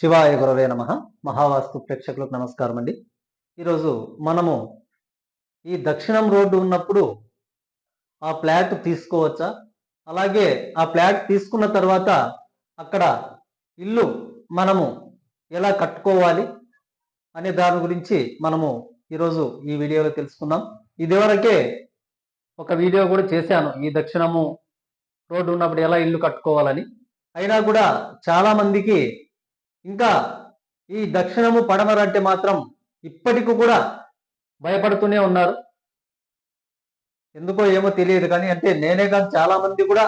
శివాయ గురవే నమ. మహావాస్తు ప్రేక్షకులకు నమస్కారం అండి. ఈరోజు మనము ఈ దక్షిణం రోడ్డు ఉన్నప్పుడు ఆ ఫ్లాట్ తీసుకోవచ్చా? అలాగే ఆ ఫ్లాట్ తీసుకున్న తర్వాత అక్కడ ఇల్లు మనము ఎలా కట్టుకోవాలి అనే దాని గురించి మనము ఈరోజు ఈ వీడియోలో తెలుసుకుందాం. ఇదివరకే ఒక వీడియో కూడా చేశాను. ఈ దక్షిణము రోడ్డు ఉన్నప్పుడు ఎలా ఇల్లు కట్టుకోవాలని. అయినా కూడా చాలామందికి ఇంకా ఈ దక్షిణము పడమర అంటే మాత్రం ఇప్పటికి కూడా భయపడుతూనే ఉన్నారు. ఎందుకో ఏమో తెలియదు కానీ అంటే నేనే కానీ చాలా మంది కూడా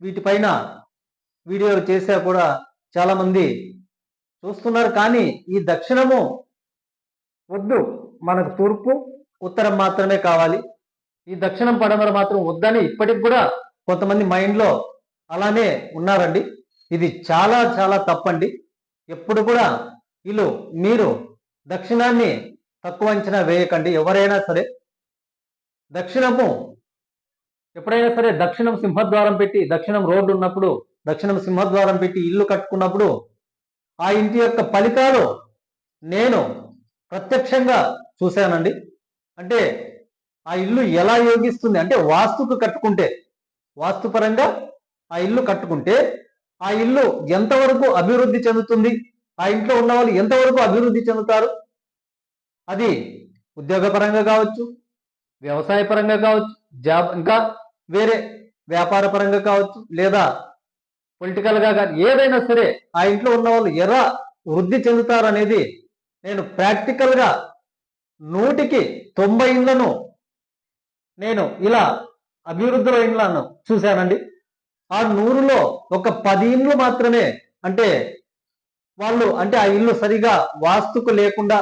వీటిపైన వీడియోలు చేసా కూడా చాలా మంది చూస్తున్నారు. కానీ ఈ దక్షిణము వద్దు మనకు తూర్పు ఉత్తరం మాత్రమే కావాలి. ఈ దక్షిణం పడమర మాత్రం వద్దని ఇప్పటికి కూడా కొంతమంది మైండ్లో అలానే ఉన్నారండి. ఇది చాలా చాలా తప్పండి. ఎప్పుడు కూడా వీళ్ళు మీరు దక్షిణాన్ని తక్కువ అంచనా వేయకండి. ఎవరైనా సరే దక్షిణము ఎప్పుడైనా సరే దక్షిణం సింహద్వారం పెట్టి దక్షిణం రోడ్డు ఉన్నప్పుడు దక్షిణం సింహద్వారం పెట్టి ఇల్లు కట్టుకున్నప్పుడు ఆ ఇంటి యొక్క ఫలితాలు నేను ప్రత్యక్షంగా చూశానండి. అంటే ఆ ఇల్లు ఎలా యోగిస్తుంది? అంటే వాస్తుకు కట్టుకుంటే వాస్తుపరంగా ఆ ఇల్లు కట్టుకుంటే ఆ ఇల్లు ఎంతవరకు అభివృద్ధి చెందుతుంది? ఆ ఇంట్లో ఉన్న వాళ్ళు ఎంతవరకు అభివృద్ధి చెందుతారు? అది ఉద్యోగపరంగా కావచ్చు వ్యవసాయ పరంగా కావచ్చు జాబ్ ఇంకా వేరే వ్యాపార పరంగా కావచ్చు లేదా పొలిటికల్గా కానీ ఏదైనా సరే ఆ ఇంట్లో ఉన్న వాళ్ళు ఎలా వృద్ధి చెందుతారు అనేది నేను ప్రాక్టికల్గా నూటికి తొంభై ఇండ్లను నేను ఇలా అభివృద్ధిలో ఇండ్లను చూశానండి. ఆ నూరులో ఒక పది ఇండ్లు మాత్రమే అంటే వాళ్ళు అంటే ఆ ఇల్లు సరిగా వాస్తుకు లేకుండా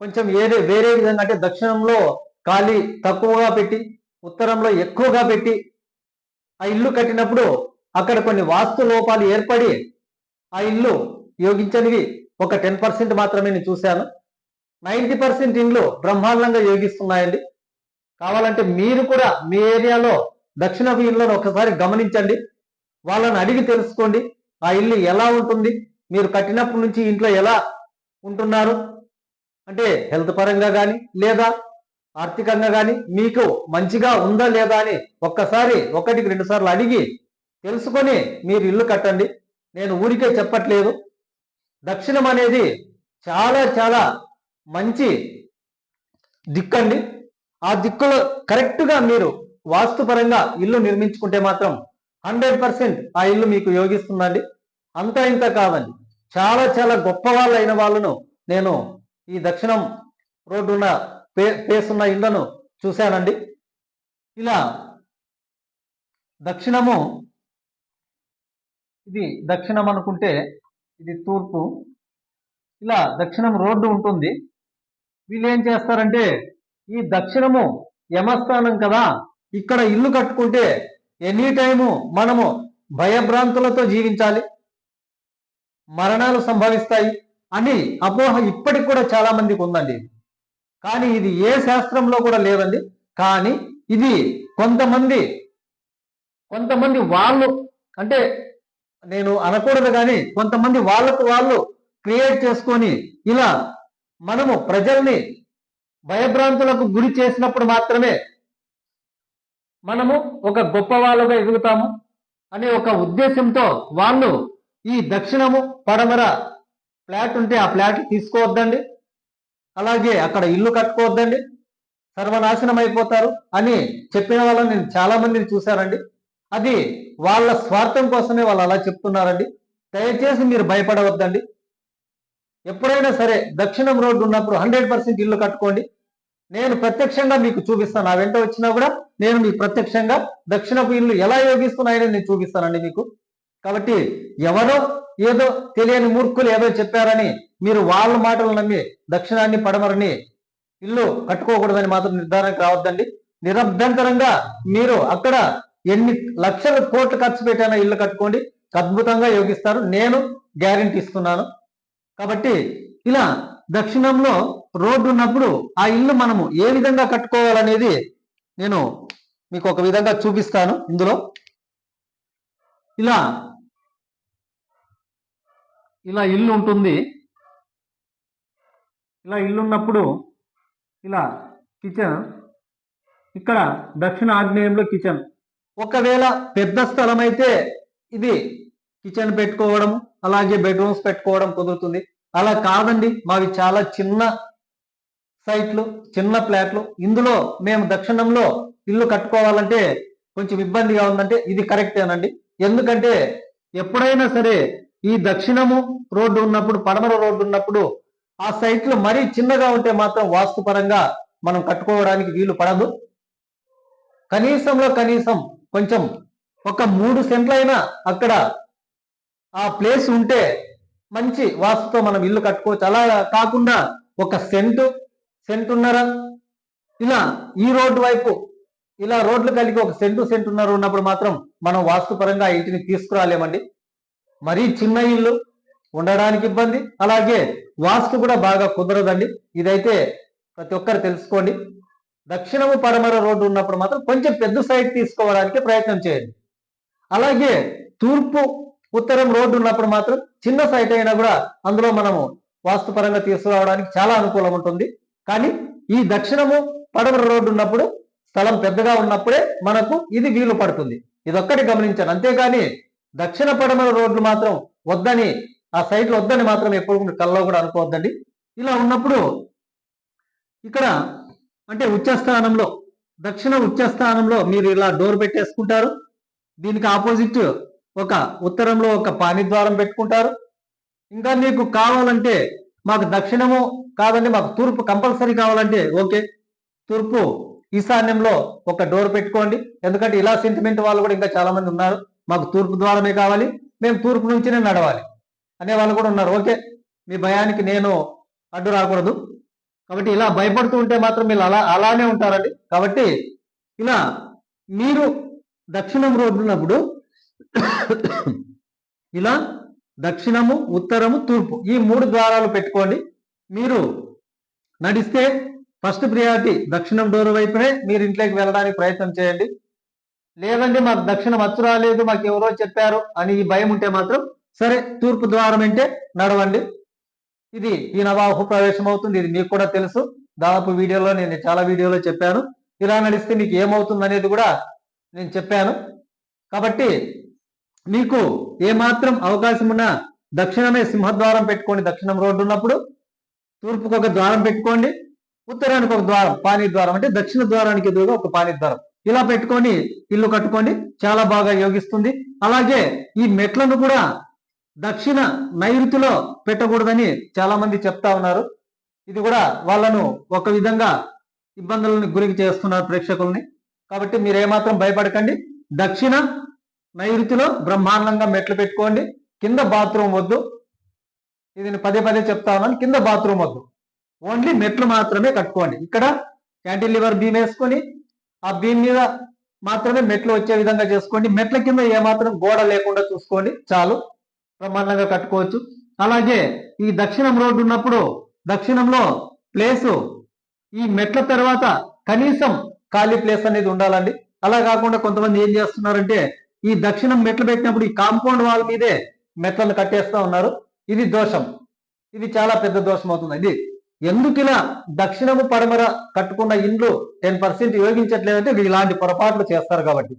కొంచెం ఏదే వేరే విధంగా అంటే దక్షిణంలో ఖాళీ తక్కువగా పెట్టి ఉత్తరంలో ఎక్కువగా పెట్టి ఆ ఇల్లు కట్టినప్పుడు అక్కడ కొన్ని వాస్తు లోపాలు ఏర్పడి ఆ ఇల్లు యోగించనివి. ఒక టెన్ పర్సెంట్ మాత్రమే నేను చూశాను. నైంటీ పర్సెంట్ ఇండ్లు బ్రహ్మాండంగా యోగిస్తున్నాయండి. కావాలంటే మీరు కూడా మీ ఏరియాలో దక్షిణపు ఇళ్ళను ఒకసారి గమనించండి. వాళ్ళని అడిగి తెలుసుకోండి. ఆ ఇల్లు ఎలా ఉంటుంది? మీరు కట్టినప్పటి నుంచి ఇంట్లో ఎలా ఉంటున్నారు? అంటే హెల్త్ పరంగా కానీ లేదా ఆర్థికంగా కానీ మీకు మంచిగా ఉందా లేదా అని ఒక్కసారి ఒకటికి రెండు సార్లు అడిగి తెలుసుకొని మీరు ఇల్లు కట్టండి. నేను ఊరికే చెప్పట్లేదు. దక్షిణం అనేది చాలా చాలా మంచి దిక్కండి. ఆ దిక్కులో కరెక్ట్గా మీరు వాస్తుపరంగా ఇల్లు నిర్మించుకుంటే మాత్రం హండ్రెడ్ పర్సెంట్ ఆ ఇల్లు మీకు యోగిస్తుందండి. అంత ఇంత కాదండి. చాలా చాలా గొప్ప వాళ్ళు అయిన వాళ్ళను నేను ఈ దక్షిణం రోడ్డున్న పే పేస్ ఉన్న ఇళ్ళను చూశానండి. ఇలా దక్షిణము ఇది దక్షిణం అనుకుంటే ఇది తూర్పు. ఇలా దక్షిణం రోడ్డు ఉంటుంది. వీళ్ళు ఏం చేస్తారంటే ఈ దక్షిణము యమస్థానం కదా ఇక్కడ ఇల్లు కట్టుకుంటే ఎనీ టైము మనము భయభ్రాంతులతో జీవించాలి. మరణాలు సంభవిస్తాయి అని అపోహ ఇప్పటికి కూడా చాలా మందికి ఉందండి. కానీ ఇది ఏ శాస్త్రంలో కూడా లేదండి కానీ ఇది కొంతమంది కొంతమంది వాళ్ళు అంటే నేను అనకూడదు కానీ కొంతమంది వాళ్ళకు వాళ్ళు క్రియేట్ చేసుకొని ఇలా మనము ప్రజల్ని భయభ్రాంతులకు గురి చేసినప్పుడు మాత్రమే మనము ఒక గొప్ప వాళ్ళుగా ఎదుగుతాము అనే ఒక ఉద్దేశంతో వాళ్ళు ఈ దక్షిణము పడమర ఫ్లాట్ ఉంటే ఆ ఫ్లాట్ తీసుకోవద్దండి. అలాగే అక్కడ ఇల్లు కట్టుకోవద్దండి. సర్వనాశనం అయిపోతారు అని చెప్పిన వాళ్ళని నేను చాలా మందిని చూశానండి. అది వాళ్ళ స్వార్థం కోసమే వాళ్ళు అలా చెప్తున్నారండి. దయచేసి మీరు భయపడవద్దండి. ఎప్పుడైనా సరే దక్షిణం రోడ్డు ఉన్నప్పుడు హండ్రెడ్ పర్సెంట్ ఇల్లు కట్టుకోండి. నేను ప్రత్యక్షంగా మీకు చూపిస్తాను. నా వెంట వచ్చినా కూడా నేను మీకు ప్రత్యక్షంగా దక్షిణపు ఇల్లు ఎలా యోగిస్తున్నాయని నేను చూపిస్తానండి మీకు. కాబట్టి ఎవరో ఏదో తెలియని మూర్ఖులు ఏదో చెప్పారని మీరు వాళ్ళ మాటలు నమ్మి దక్షిణాన్ని పడమరని ఇల్లు కట్టుకోకూడదని మాత్రం నిర్ధారణకు రావద్దండి. నిరభ్యంతరంగా మీరు అక్కడ ఎన్ని లక్షల కోట్లు ఖర్చు పెట్టైనా ఇల్లు కట్టుకోండి. అద్భుతంగా యోగిస్తారు. నేను గ్యారెంటీ ఇస్తున్నాను. కాబట్టి ఇలా దక్షిణంలో రోడ్డు ఉన్నప్పుడు ఆ ఇల్లు మనము ఏ విధంగా కట్టుకోవాలనేది నేను మీకు ఒక విధంగా చూపిస్తాను ఇందులో. ఇలా ఇలా ఇల్లు ఉంటుంది. ఇలా ఇల్లు ఉన్నప్పుడు ఇలా కిచెన్ ఇక్కడ దక్షిణ ఆగ్నేయంలో కిచెన్. ఒకవేళ పెద్ద స్థలం అయితే ఇది కిచెన్ పెట్టుకోవడం అలాగే బెడ్రూమ్స్ పెట్టుకోవడం కుదురుతుంది. అలా కాదండి మావి చాలా చిన్న సైట్లు చిన్న ఫ్లాట్లు. ఇందులో మేము దక్షిణంలో ఇల్లు కట్టుకోవాలంటే కొంచెం ఇబ్బందిగా ఉందంటే ఇది కరెక్టేనండి ఎందుకంటే ఎప్పుడైనా సరే ఈ దక్షిణము రోడ్డు ఉన్నప్పుడు పడమర రోడ్డు ఉన్నప్పుడు ఆ సైట్లు మరీ చిన్నగా ఉంటే మాత్రం వాస్తుపరంగా మనం కట్టుకోవడానికి వీలు పడదు. కనీసంలో కనీసం కొంచెం ఒక మూడు సెంట్లైనా అక్కడ ఆ ప్లేస్ ఉంటే మంచి వాస్తుతో మనం ఇల్లు కట్టుకోవచ్చు. అలా కాకుండా ఒక సెంటు సెంటున్నర ఇలా ఈ రోడ్డు వైపు ఇలా రోడ్లు కలిగి ఒక సెంటు సెంటున్నర ఉన్నప్పుడు మాత్రం మనం వాస్తుపరంగా ఆ ఇంటిని తీసుకురాలేమండి. మరీ చిన్న ఇల్లు ఉండడానికి ఇబ్బంది. అలాగే వాస్తు కూడా బాగా కుదరదండి. ఇదైతే ప్రతి ఒక్కరు తెలుసుకోండి. దక్షిణము పడమర రోడ్డు ఉన్నప్పుడు మాత్రం కొంచెం పెద్ద సైడ్ తీసుకోవడానికి ప్రయత్నం చేయండి. అలాగే తూర్పు ఉత్తరం రోడ్డు ఉన్నప్పుడు మాత్రం చిన్న సైట్ అయినా కూడా అందులో మనము వాస్తుపరంగా తీసుకురావడానికి చాలా అనుకూలం ఉంటుంది. కానీ ఈ దక్షిణము పడమర రోడ్డు ఉన్నప్పుడు స్థలం పెద్దగా ఉన్నప్పుడే మనకు ఇది వీలు పడుతుంది. ఇదొక్కటి గమనించాను. అంతేగాని దక్షిణ పడమర రోడ్లు మాత్రం వద్దని ఆ సైట్లు వద్దని మాత్రం ఎప్పుడు కల్లో కూడా అనుకోవద్దండి. ఇలా ఉన్నప్పుడు ఇక్కడ అంటే ఉచ్చస్థానంలో దక్షిణ ఉచ్చస్థానంలో మీరు ఇలా డోర్ పెట్టేసుకుంటారు. దీనికి ఆపోజిట్ ఒక ఉత్తరంలో ఒక పాణిద్వారం పెట్టుకుంటారు. ఇంకా మీకు కావాలంటే మాకు దక్షిణము కాదండి మాకు తూర్పు కంపల్సరీ కావాలంటే ఓకే. తూర్పు ఈశాన్యంలో ఒక డోర్ పెట్టుకోండి. ఎందుకంటే ఇలా సెంటిమెంట్ వాళ్ళు కూడా ఇంకా చాలా మంది ఉన్నారు. మాకు తూర్పు ద్వారమే కావాలి. మేము తూర్పు నుంచినే నడవాలి అనే వాళ్ళు కూడా ఉన్నారు. ఓకే. మీ భయానికి నేను అడ్డు రాకూడదు. కాబట్టి ఇలా భయపడుతూ ఉంటే మాత్రం మీరు అలా అలానే ఉంటారండి. కాబట్టి ఇలా మీరు దక్షిణం రోడ్డు ఉన్నప్పుడు ఇలా దక్షిణము ఉత్తరము తూర్పు. ఈ మూడు ద్వారాలు పెట్టుకోండి. మీరు నడిస్తే ఫస్ట్ ప్రియారిటీ దక్షిణం డోర్ వైపునే మీరు ఇంట్లోకి వెళ్ళడానికి ప్రయత్నం చేయండి. లేదండి మాకు దక్షిణం అచ్చు రాలేదు మాకు ఎవరో చెప్పారు అని ఈ భయం ఉంటే మాత్రం సరే తూర్పు ద్వారం అంటే నడవండి. ఇది ఈ నవాహు ప్రవేశం అవుతుంది ఇది మీకు కూడా తెలుసు. దాదాపు వీడియోలో నేను చాలా వీడియోలో చెప్పాను. ఇలా నడిస్తే మీకు ఏమవుతుంది అనేది కూడా నేను చెప్పాను. కాబట్టి మీకు ఏమాత్రం అవకాశం ఉన్నా దక్షిణమే సింహద్వారం పెట్టుకోండి. దక్షిణం రోడ్డు ఉన్నప్పుడు తూర్పుకు ఒక ద్వారం పెట్టుకోండి. ఉత్తరానికి ఒక ద్వారం పానీ ద్వారం అంటే దక్షిణ ద్వారానికి ఎదురుగా ఒక పానీ ద్వారం. ఇలా పెట్టుకొని ఇల్లు కట్టుకోండి చాలా బాగా యోగిస్తుంది. అలాగే ఈ మెట్లను కూడా దక్షిణ నైరుతిలో పెట్టకూడదని చాలా మంది చెప్తా ఉన్నారు. ఇది కూడా వాళ్ళను ఒక విధంగా ఇబ్బందులను గురికి చేస్తున్నారు ప్రేక్షకుల్ని. కాబట్టి మీరు ఏమాత్రం భయపడకండి. దక్షిణ నైరుతిలో బ్రహ్మాండంగా మెట్లు పెట్టుకోండి. కింద బాత్రూమ్ వద్దు. ఇది నేను పదే పదే చెప్తా ఉన్నాను. కింద బాత్రూమ్ వద్దు. ఓన్లీ మెట్లు మాత్రమే కట్టుకోండి. ఇక్కడ క్యాంటిలివర్ బీమ్ వేసుకొని ఆ బీమ్ మీద మాత్రమే మెట్లు వచ్చే విధంగా చేసుకోండి. మెట్ల కింద ఏమాత్రం గోడ లేకుండా చూసుకోండి. చాలు. బ్రహ్మాండంగా కట్టుకోవచ్చు. అలాగే ఈ దక్షిణం రోడ్డు ఉన్నప్పుడు దక్షిణంలో ప్లేసు. ఈ మెట్ల తర్వాత కనీసం ఖాళీ ప్లేస్ అనేది ఉండాలండి. అలా కాకుండా కొంతమంది ఏం చేస్తున్నారంటే ఈ దక్షిణం మెట్లు పెట్టినప్పుడు ఈ కాంపౌండ్ వాల్ మీదే మెట్లను కట్టేస్తా ఉన్నారు. ఇది దోషం. ఇది చాలా పెద్ద దోషం అవుతుంది. ఇది ఎందుకు ఇలా దక్షిణము పడమర కట్టుకున్న ఇండ్లు టెన్ పర్సెంట్ యోగించట్లేదంటే ఇలాంటి పొరపాట్లు చేస్తారు కాబట్టి.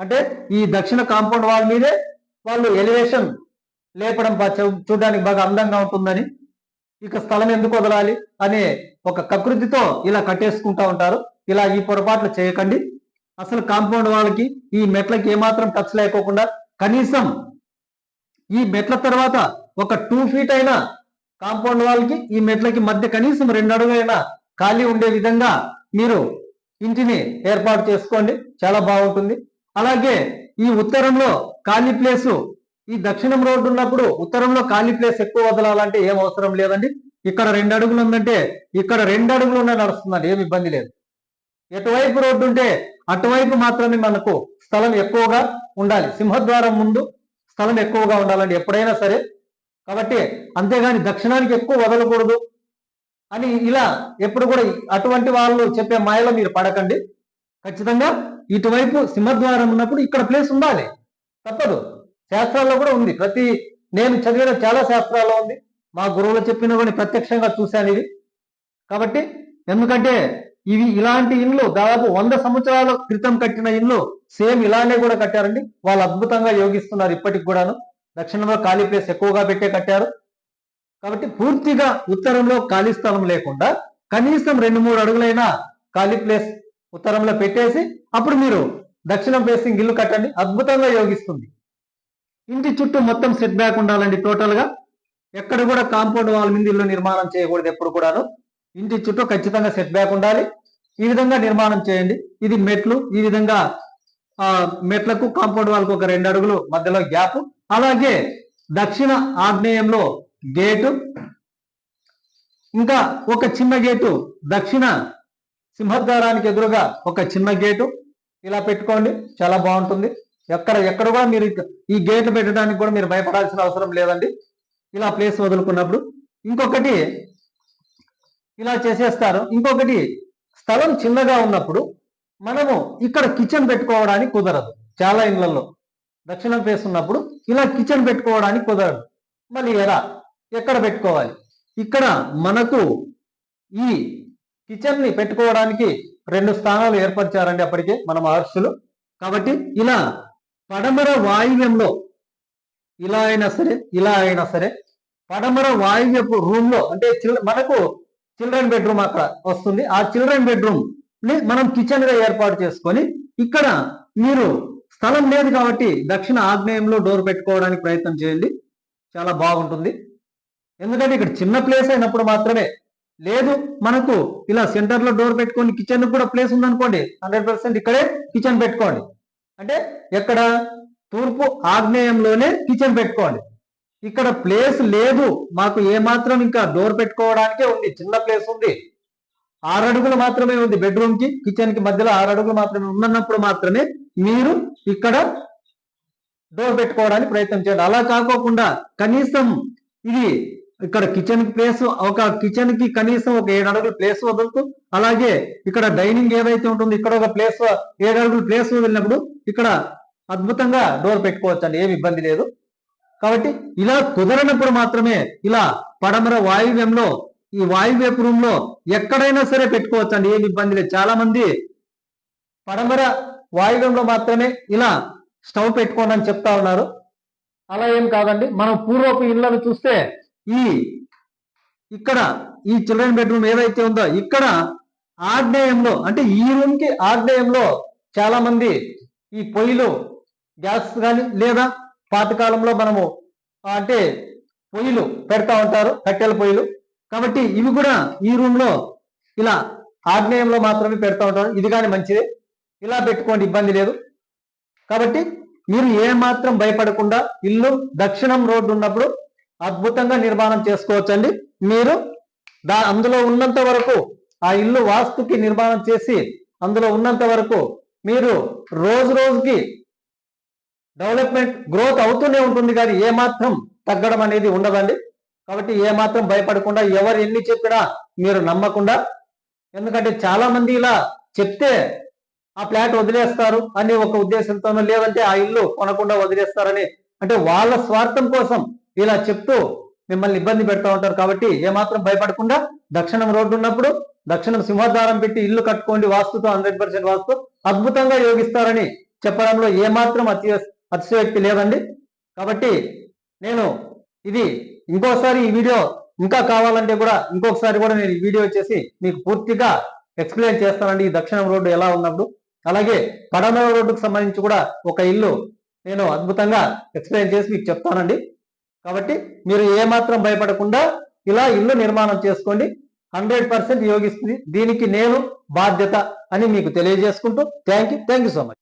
అంటే ఈ దక్షిణ కాంపౌండ్ వాల్ మీదే వాళ్ళు ఎలివేషన్ లేపడం చూ- చూడడానికి బాగా అందంగా ఉంటుందని ఇక స్థలం ఎందుకు వదలాలి అనే ఒక కకృతితో ఇలా కట్టేసుకుంటా ఉంటారు. ఇలా ఈ పొరపాట్లు చేయకండి. అసలు కాంపౌండ్ వాళ్ళకి ఈ మెట్లకి ఏమాత్రం టచ్ లేకోకుండా కనీసం ఈ మెట్ల తర్వాత ఒక టూ ఫీట్ అయినా కాంపౌండ్ వాళ్ళకి ఈ మెట్లకి మధ్య కనీసం రెండు అడుగులైనా ఖాళీ ఉండే విధంగా మీరు ఇంటిని ఏర్పాటు చేసుకోండి. చాలా బాగుంటుంది. అలాగే ఈ ఉత్తరంలో ఖాళీ ప్లేసు ఈ దక్షిణం రోడ్డు ఉన్నప్పుడు ఉత్తరంలో ఖాళీ ప్లేస్ ఎక్కువ వదలాలంటే ఏం అవసరం లేదండి. ఇక్కడ రెండు అడుగులు ఉందంటే ఇక్కడ రెండు అడుగులు ఉన్నా నడుస్తుందండి. ఏమి ఇబ్బంది లేదు. ఎటువైపు రోడ్డు ఉంటే అటువైపు మాత్రమే మనకు స్థలం ఎక్కువగా ఉండాలి. సింహద్వారం ముందు స్థలం ఎక్కువగా ఉండాలండి ఎప్పుడైనా సరే. కాబట్టి అంతేగాని దక్షిణానికి ఎక్కువ వదలకూడదు అని ఇలా ఎప్పుడు కూడా అటువంటి వాళ్ళు చెప్పే మాయలో మీరు పడకండి. ఖచ్చితంగా ఇటువైపు సింహద్వారం ఉన్నప్పుడు ఇక్కడ ప్లేస్ ఉండాలి. తప్పదు. శాస్త్రాల్లో కూడా ఉంది. ప్రతి నేను చదివిన చాలా శాస్త్రాల్లో ఉంది. మా గురువులు చెప్పిన కూడా ప్రత్యక్షంగా చూశాను ఇది కాబట్టి ఎందుకంటే ఇవి ఇలాంటి ఇండ్లు దాదాపు వంద సంవత్సరాల క్రితం కట్టిన ఇండ్లు సేమ్ ఇలానే కూడా కట్టారండి. వాళ్ళు అద్భుతంగా యోగిస్తున్నారు ఇప్పటికి కూడాను. దక్షిణంలో ఖాళీ ప్లేస్ ఎక్కువగా పెట్టే కట్టారు. కాబట్టి పూర్తిగా ఉత్తరంలో ఖాళీ స్థలం లేకుండా కనీసం రెండు మూడు అడుగులైనా ఖాళీ ప్లేస్ ఉత్తరంలో పెట్టేసి అప్పుడు మీరు దక్షిణం ఫేసింగ్ ఇల్లు కట్టండి. అద్భుతంగా యోగిస్తుంది. ఇంటి చుట్టూ మొత్తం సెట్ బ్యాక్ ఉండాలండి టోటల్గా. ఎక్కడ కూడా కాంపౌండ్ వాల్ మీద ఇల్లు నిర్మాణం చేయకూడదు ఎప్పుడు కూడాను. ఇంటి చుట్టూ ఖచ్చితంగా సెట్ బ్యాక్ ఉండాలి. ఈ విధంగా నిర్మాణం చేయండి. ఇది మెట్లు. ఈ విధంగా మెట్లకు కాంపౌండ్ వాళ్ళకు ఒక రెండు అడుగులు మధ్యలో గ్యాప్. అలాగే దక్షిణ ఆగ్నేయంలో గేటు. ఇంకా ఒక చిన్న గేటు. దక్షిణ సింహద్వారానికి ఎదురుగా ఒక చిన్న గేటు. ఇలా పెట్టుకోండి. చాలా బాగుంటుంది. ఎక్కడ ఎక్కడ కూడా మీరు ఈ గేట్లు పెట్టడానికి కూడా మీరు భయపడాల్సిన అవసరం లేదండి. ఇలా ప్లేస్ వదులుకున్నప్పుడు. ఇంకొకటి ఇలా చేసేస్తారు. ఇంకొకటి స్థలం చిన్నగా ఉన్నప్పుడు మనము ఇక్కడ కిచెన్ పెట్టుకోవడానికి కుదరదు. చాలా ఇళ్ళలో దక్షిణం ఫేస్ ఉన్నప్పుడు ఇలా కిచెన్ పెట్టుకోవడానికి కుదరదు. మళ్ళీ ఎలా? ఎక్కడ పెట్టుకోవాలి? ఇక్కడ మనకు ఈ కిచెన్ని పెట్టుకోవడానికి రెండు స్థానాలు ఏర్పరిచారండి అప్పటికే మన మహర్షులు. కాబట్టి ఇలా పడమర వాయువ్యంలో ఇలా అయినా సరే ఇలా అయినా సరే పడమర వాయువ్యపు రూమ్లో అంటే మనకు చిల్డ్రన్ బెడ్రూమ్ అక్కడ వస్తుంది. ఆ చిల్డ్రన్ బెడ్రూమ్ని మనం కిచెన్గా ఏర్పాటు చేసుకొని ఇక్కడ మీరు స్థలం లేదు కాబట్టి దక్షిణ ఆగ్నేయంలో డోర్ పెట్టుకోవడానికి ప్రయత్నం చేయండి. చాలా బాగుంటుంది. ఎందుకంటే ఇక్కడ చిన్న ప్లేస్ అయినప్పుడు మాత్రమే లేదు మనకు ఇలా సెంటర్లో డోర్ పెట్టుకొని కిచెన్ కూడా ప్లేస్ ఉందనుకోండి హండ్రెడ్ పర్సెంట్ ఇక్కడే కిచెన్ పెట్టుకోండి. అంటే ఎక్కడ? తూర్పు ఆగ్నేయంలోనే కిచెన్ పెట్టుకోండి ఇక్కడ ప్లేస్ లేదు. మాకు ఏ మాత్రం ఇంకా డోర్ పెట్టుకోవడానికే ఉంది. చిన్న ప్లేస్ ఉంది. ఆరు అడుగులు మాత్రమే ఉంది బెడ్రూమ్కి కిచెన్కి మధ్యలో ఆరు అడుగులు మాత్రమే ఉన్నప్పుడు మాత్రమే మీరు ఇక్కడ డోర్ పెట్టుకోవడానికి ప్రయత్నం చేయండి. అలా కాకోకుండా కనీసం ఇది ఇక్కడ కిచెన్ ప్లేస్ ఒక కిచెన్కి కనీసం ఒక ఏడు అడుగులు ప్లేస్ వదులుతూ అలాగే ఇక్కడ డైనింగ్ ఏదైతే ఉంటుందో ఇక్కడ ఒక ప్లేస్ ఏడు అడుగులు ప్లేస్ వదిలినప్పుడు ఇక్కడ అద్భుతంగా డోర్ పెట్టుకోవచ్చు అండి ఏమి ఇబ్బంది లేదు. కాబట్టి ఇలా కుదరనప్పుడు మాత్రమే ఇలా పడమర వాయువ్యంలో ఈ వాయువ్యపు రూమ్లో ఎక్కడైనా సరే పెట్టుకోవచ్చు అండి ఏమి ఇబ్బంది లేదు. చాలా మంది పడమర వాయువ్యంలో మాత్రమే ఇలా స్టవ్ పెట్టుకోండి అని చెప్తా ఉన్నారు. అలా ఏం కాదండి. మనం పూర్వపు ఇళ్ళను చూస్తే ఈ ఇక్కడ ఈ చిల్డ్రన్ బెడ్రూమ్ ఏదైతే ఉందో ఇక్కడ ఆగ్నేయంలో అంటే ఈ రూమ్కి ఆగ్నేయంలో చాలా మంది ఈ పొయ్యిలు గ్యాస్ కానీ లేదా పాతకాలంలో మనము అంటే పొయ్యిలు పెడతా ఉంటారు కట్టెల పొయ్యిలు. కాబట్టి ఇవి కూడా ఈ రూమ్లో ఇలా ఆగ్నేయంలో మాత్రమే పెడతా ఉంటారు. ఇది కానీ మంచిదే. ఇలా పెట్టుకోండి ఇబ్బంది లేదు. కాబట్టి మీరు ఏమాత్రం భయపడకుండా ఇల్లు దక్షిణం రోడ్డు ఉన్నప్పుడు అద్భుతంగా నిర్మాణం చేసుకోవచ్చండి. మీరు దా అందులో ఉన్నంత వరకు ఆ ఇల్లు వాస్తుకి నిర్మాణం చేసి అందులో ఉన్నంత వరకు మీరు రోజు రోజుకి డెవలప్మెంట్ గ్రోత్ అవుతూనే ఉంటుంది కానీ ఏ మాత్రం తగ్గడం అనేది ఉండదండి. కాబట్టి ఏ మాత్రం భయపడకుండా ఎవరు ఎన్ని చెప్పినా మీరు నమ్మకుండా ఎందుకంటే చాలా మంది ఇలా చెప్తే ఆ ఫ్లాట్ వదిలేస్తారు అనే ఒక ఉద్దేశంతోనో లేదంటే ఆ ఇల్లు కొనకుండా వదిలేస్తారని అంటే వాళ్ళ స్వార్థం కోసం ఇలా చెప్తూ మిమ్మల్ని ఇబ్బంది పెడతా ఉంటారు. కాబట్టి ఏమాత్రం భయపడకుండా దక్షిణం రోడ్డు ఉన్నప్పుడు దక్షిణం సింహద్వారం పెట్టి ఇల్లు కట్టుకోండి వాస్తుతో హండ్రెడ్ పర్సెంట్ వాస్తు అద్భుతంగా యోగిస్తారని చెప్పడంలో ఏమాత్రం అతి అతిశయోక్తి లేదండి. కాబట్టి నేను ఇది ఇంకోసారి ఈ వీడియో ఇంకా కావాలంటే కూడా ఇంకొకసారి కూడా నేను ఈ వీడియో చేసి మీకు పూర్తిగా ఎక్స్ప్లెయిన్ చేస్తానండి. ఈ దక్షిణం రోడ్డు ఎలా ఉన్నప్పుడు. అలాగే పడమర రోడ్డుకు సంబంధించి కూడా ఒక ఇల్లు నేను అద్భుతంగా ఎక్స్ప్లెయిన్ చేసి మీకు చెప్తానండి. కాబట్టి మీరు ఏమాత్రం భయపడకుండా ఇలా ఇల్లు నిర్మాణం చేసుకోండి. హండ్రెడ్ పర్సెంట్ యోగిస్తుంది. దీనికి నేను బాధ్యత అని మీకు తెలియజేసుకుంటూ thank you. Thank you so much.